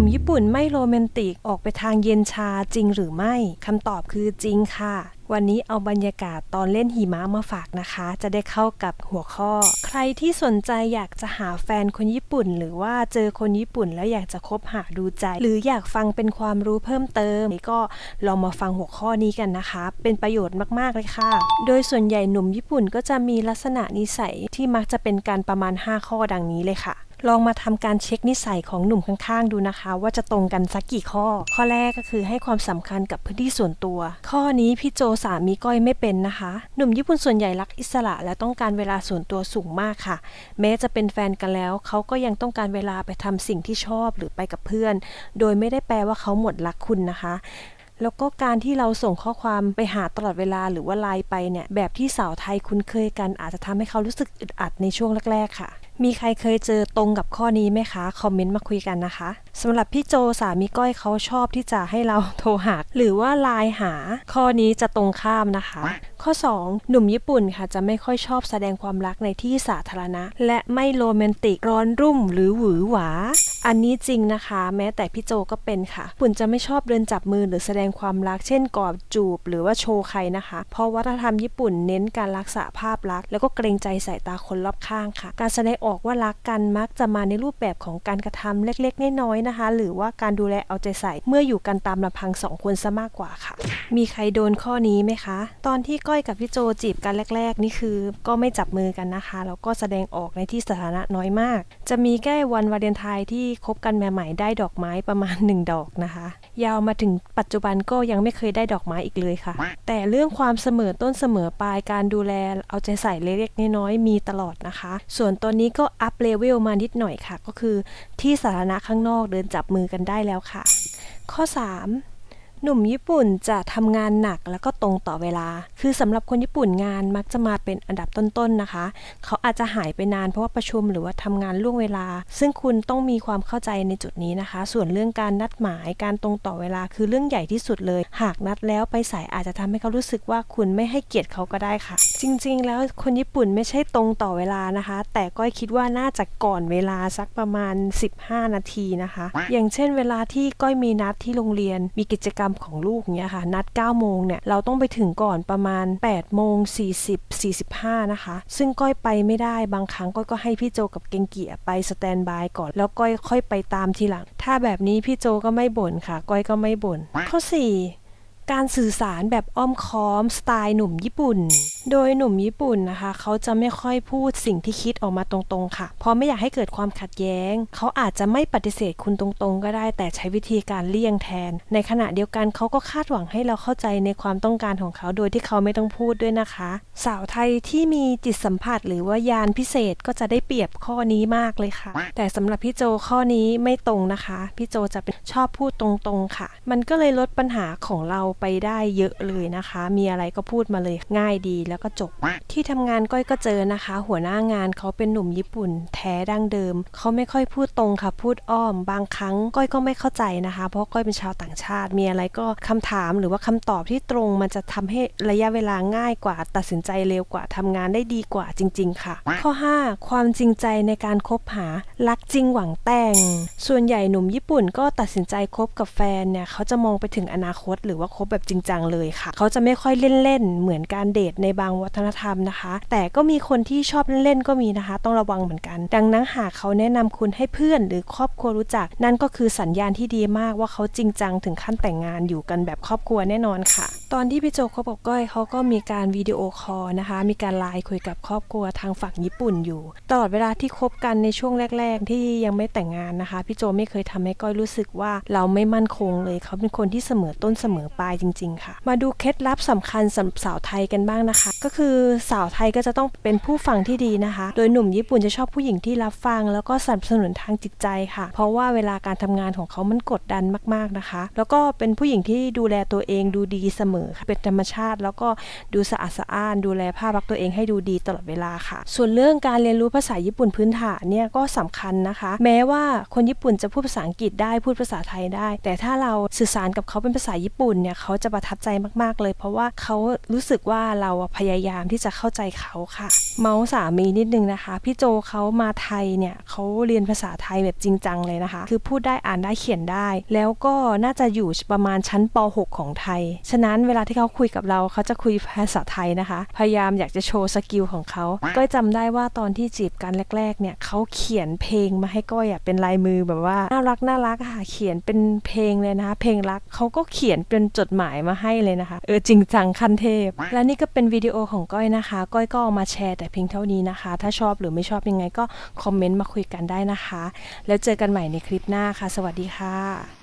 นุ่มญี่ปุ่นไม่โรแมนติก ออกไปทางเย็นชาจริงหรือไม่คำตอบคือจริงค่ะ วันนี้เอาบรรยากาศตอนเล่นหิมะมาฝากนะคะ จะได้เข้ากับหัวข้อ ใครที่สนใจอยากจะหาแฟนคนญี่ปุ่น หรือว่าเจอคนญี่ปุ่นแล้วอยากจะคบหาดูใจ หรืออยากฟังเป็นความรู้เพิ่มเติมก็ลองมาฟังหัวข้อนี้กันนะคะ เป็นประโยชน์มากๆเลยค่ะ โดยส่วนใหญ่หนุ่มญี่ปุ่นก็จะมีลักษณะนิสัยที่มักจะเป็นการประมาณ 5 ข้อดังนี้เลยค่ะ ลองมาทำการเช็คนิสัยของหนุ่มข้างๆ ดูนะคะ ว่าจะตรงกันสักกี่ข้อ ข้อแรกก็คือให้ความสำคัญกับพื้นที่ส่วนตัว ข้อนี้พี่โจสามีก้อยไม่เป็นนะคะ หนุ่มญี่ปุ่นส่วนใหญ่รักอิสระและต้องการเวลาส่วนตัวสูงมากค่ะ แม้จะเป็นแฟนกันแล้ว เขาก็ยังต้องการเวลาไปทำสิ่งที่ชอบหรือไปกับเพื่อน โดยไม่ได้แปลว่าเขาหมดรักคุณนะคะแล้วก็การที่เราส่งข้อความไปหาตลอดเวลาหรือว่าไลน์ไปเนี่ย แบบที่สาวไทยคุ้นเคยกันอาจจะทำให้เขารู้สึกอึดอัดในช่วงแรก ๆ ค่ะ มีใครเคยเจอตรงกับข้อนี้ไหมคะ คอมเมนต์มาคุยกันนะคะสำหรับพี่โจสามีก้อยเขาชอบที่จะให้เราโทรหา หรือว่าไลน์หา ข้อนี้จะตรงข้ามนะคะ ข้อ 2 หนุ่มญี่ปุ่นค่ะจะไม่ค่อยชอบแสดงความรักในที่สาธารณะ และไม่โรแมนติกร้อนรุ่มหรือหวือหวาอันนี้จริงนะคะ แม้แต่พี่โจก็เป็นค่ะญี่ปุ่นจะไม่ชอบเดินจับมือหรือแสดงความรักเช่นกอดจูบ หรือว่าโชว์ใครนะคะ เพราะวัฒนธรรมญี่ปุ่นเน้นการรักษาภาพลักษณ์แล้วก็เกรงใจสายตาคนรอบข้างค่ะ การแสดงออกว่ารักกันมักจะมาในรูปแบบของการกระทำเล็กๆน้อยๆนะคะ หรือว่าการดูแลเอาใจใส่เมื่ออยู่กันตามลำพังสองคนซะมากกว่าค่ะ มีใครโดนข้อนี้ไหมคะ ตอนที่ก้อยกับพี่โจจีบกันแรก ๆ นี่คือ ก็ไม่จับมือกันนะคะแล้วก็แสดงออกในที่สาธารณะน้อยมาก จะมีแค่วันวาเลนไทน์ที่คบกันใหม่ๆได้ดอกไม้ประมาณ 1 ดอกนะคะ ยาวมาถึงปัจจุบันก็ยังไม่เคยได้ดอกไม้อีกเลยค่ะ แต่เรื่องความเสมอต้นเสมอปลายการดูแลเอาใจใส่เล็กๆน้อยๆมีตลอดนะคะ ส่วนตัวนี้ก็อัพเลเวลมานิดหน่อยค่ะ ก็คือที่สาธารณะข้างนอกเดินจับมือกันได้แล้วค่ะ ข้อ 3 หนุ่มญี่ปุ่นจะทำงานหนักแล้วก็ตรงต่อเวลา คือสำหรับคนญี่ปุ่นงานมักจะมาเป็นอันดับต้นๆนะคะ เขาอาจจะหายไปนานเพราะว่าประชุมหรือว่าทำงานล่วงเวลา ซึ่งคุณต้องมีความเข้าใจในจุดนี้นะคะ ส่วนเรื่องการนัดหมายการตรงต่อเวลาคือเรื่องใหญ่ที่สุดเลย หากนัดแล้วไปสายอาจจะทำให้เขารู้สึกว่าคุณไม่ให้เกียรติเขาก็ได้ค่ะ จริงๆ แล้วคนญี่ปุ่นไม่ใช่ตรงต่อเวลานะคะ แต่ก้อยคิดว่าน่าจะก่อนเวลาสักประมาณ 15 นาทีนะคะ อย่างเช่น เวลาที่ก้อยมีนัดที่โรงเรียนมีกิจกรรมมของลูกเนี้ยค่ะ นัด 9 โมงเนี่ย เราต้องไปถึงก่อนประมาณ 8 โมง 40 45 นะคะ ซึ่งก้อยไปไม่ได้บางครั้งก้อยก็ให้พี่โจกับเกงเกียไปสแตนบายก่อน แล้วก้อยค่อยไปตามทีหลัง ถ้าแบบนี้พี่โจก็ไม่บ่นค่ะ ก้อยก็ไม่บ่นข้อ 4 การสื่อสารแบบอ้อมค้อมสไตล์หนุ่มญี่ปุ่นโดยหนุ่มญี่ปุ่นนะคะ เขาจะไม่ค่อยพูดสิ่งที่คิดออกมาตรงๆค่ะ เพราะไม่อยากให้เกิดความขัดแย้ง เขาอาจจะไม่ปฏิเสธคุณตรงๆ ก็ได้ แต่ใช้วิธีการเลี่ยงแทน ในขณะเดียวกันเขาก็คาดหวังให้เราเข้าใจในความต้องการของเขา โดยที่เขาไม่ต้องพูดด้วยนะคะ สาวไทยที่มีจิตสัมผัสหรือว่ายานพิเศษก็จะได้เปรียบข้อนี้มากเลยค่ะ แต่สำหรับพี่โจข้อนี้ไม่ตรงนะคะ พี่โจจะเป็นชอบพูดตรงๆค่ะ มันก็เลยลดปัญหาของเราไปได้เยอะเลยนะคะ มีอะไรก็พูดมาเลยง่ายดีแล้วก็จบ ที่ทำงานก้อยก็เจอนะคะ หัวหน้างานเขาเป็นหนุ่มญี่ปุ่น แท้ดั้งเดิม เขาไม่ค่อยพูดตรงค่ะ พูดอ้อม บางครั้งก้อยก็ไม่เข้าใจนะคะ เพราะก้อยเป็นชาวต่างชาติ มีอะไรก็คำถามหรือว่าคำตอบที่ตรงมันจะทำให้ระยะเวลาง่ายกว่า ตัดสินใจเร็วกว่าทำงานได้ดีกว่าจริง ๆ ค่ะ ข้อ 5 ความจริงใจในการคบหารักจริงหวังแต่ง ส่วนใหญ่หนุ่มญี่ปุ่นก็ตัดสินใจคบกับแฟนเนี่ยเขาจะมองไปถึงอนาคต หรือว่าคบแบบจริงจังเลยค่ะ เขาจะไม่ค่อยเล่นๆเหมือนการเดทในบางวัฒนธรรมนะคะ แต่ก็มีคนที่ชอบเล่นๆก็มีนะคะ ต้องระวังเหมือนกัน ดังนั้นหากเขาแนะนำคุณให้เพื่อนหรือครอบครัวรู้จัก นั่นก็คือสัญญาณที่ดีมากว่าเขาจริงจังถึงขั้นแต่งงานอยู่กันแบบครอบครัวแน่นอนค่ะ ตอนที่พี่โจคบกับก้อยเขาก็มีการวิดีโอคอลนะคะ มีการไลน์คุยกับครอบครัวทางฝั่งญี่ปุ่นอยู่ ตลอดเวลาที่คบกันในช่วงแรก ๆ ที่ยังไม่แต่งงานนะคะ พี่โจไม่เคยทำให้ก้อยรู้สึกว่าเราไม่มั่นคงเลยเขาเป็นคนที่เสมอต้นเสมอปลายจริง ๆ ค่ะ มาดูเคล็ดลับสำคัญสำหรับสาวไทยกันบ้างนะคะ ก็คือสาวไทยก็จะต้องเป็นผู้ฟังที่ดีนะคะ โดยหนุ่มญี่ปุ่นจะชอบผู้หญิงที่รับฟัง แล้วก็สนับสนุนทางจิตใจค่ะ เพราะว่าเวลาการทำงานของเขามันกดดันมาก ๆนะคะ แล้วก็เป็นผู้หญิงที่ดูแลตัวเองดูดีเสมออค่ะเป็นธรรมชาติ แล้วก็ดูสะอาดสะอ้านดูแลภาพลักษณ์ตัวเองให้ดูดีตลอดเวลาค่ะ ส่วนเรื่องการเรียนรู้ภาษาญี่ปุ่นพื้นฐานเนี่ยก็สำคัญนะคะ แม้ว่าคนญี่ปุ่นจะพูดภาษาอังกฤษได้พูดภาษาไทยได้ แต่ถ้าเราสื่อสารกับเขาเป็นภาษาญี่ปุ่นเนี่ยเขาจะประทับใจมากๆเลย เพราะว่าเขารู้สึกว่าเราพยายามที่จะเข้าใจเขาค่ะ เมาส์สามีนิดนึงนะคะ พี่โจเขามาไทยเนี่ยเขาเรียนภาษาไทยแบบจริงจังเลยนะคะ คือพูดได้อ่านได้เขียนได้ แล้วก็น่าจะอยู่ประมาณชั้นป .6 ของไทย ฉะนั้นเวลาที่เขาคุยกับเราเขาจะคุยภาษาไทยนะคะ พยายามอยากจะโชว์สกิลของเขาก็จำได้ว่าตอนที่จีบกันแรก ๆ เนี่ยเขาเขียนเพลงมาให้ก้อยอะเป็นลายมือแบบว่าน่ารักน่ารักอะค่ะเขียนเป็นเพลงเลยนะคะ เพลงรักเขาก็เขียนเป็นจดหมายมาให้เลยนะคะ เออจริงจังขั้นเทพ และนี่ก็เป็นวิดีโอของก้อยนะคะ ก้อยก็เอามาแชร์แต่เพียงเท่านี้นะคะ ถ้าชอบหรือไม่ชอบยังไงก็คอมเมนต์มาคุยกันได้นะคะ แล้วเจอกันใหม่ในคลิปหน้าค่ะ สวัสดีค่ะ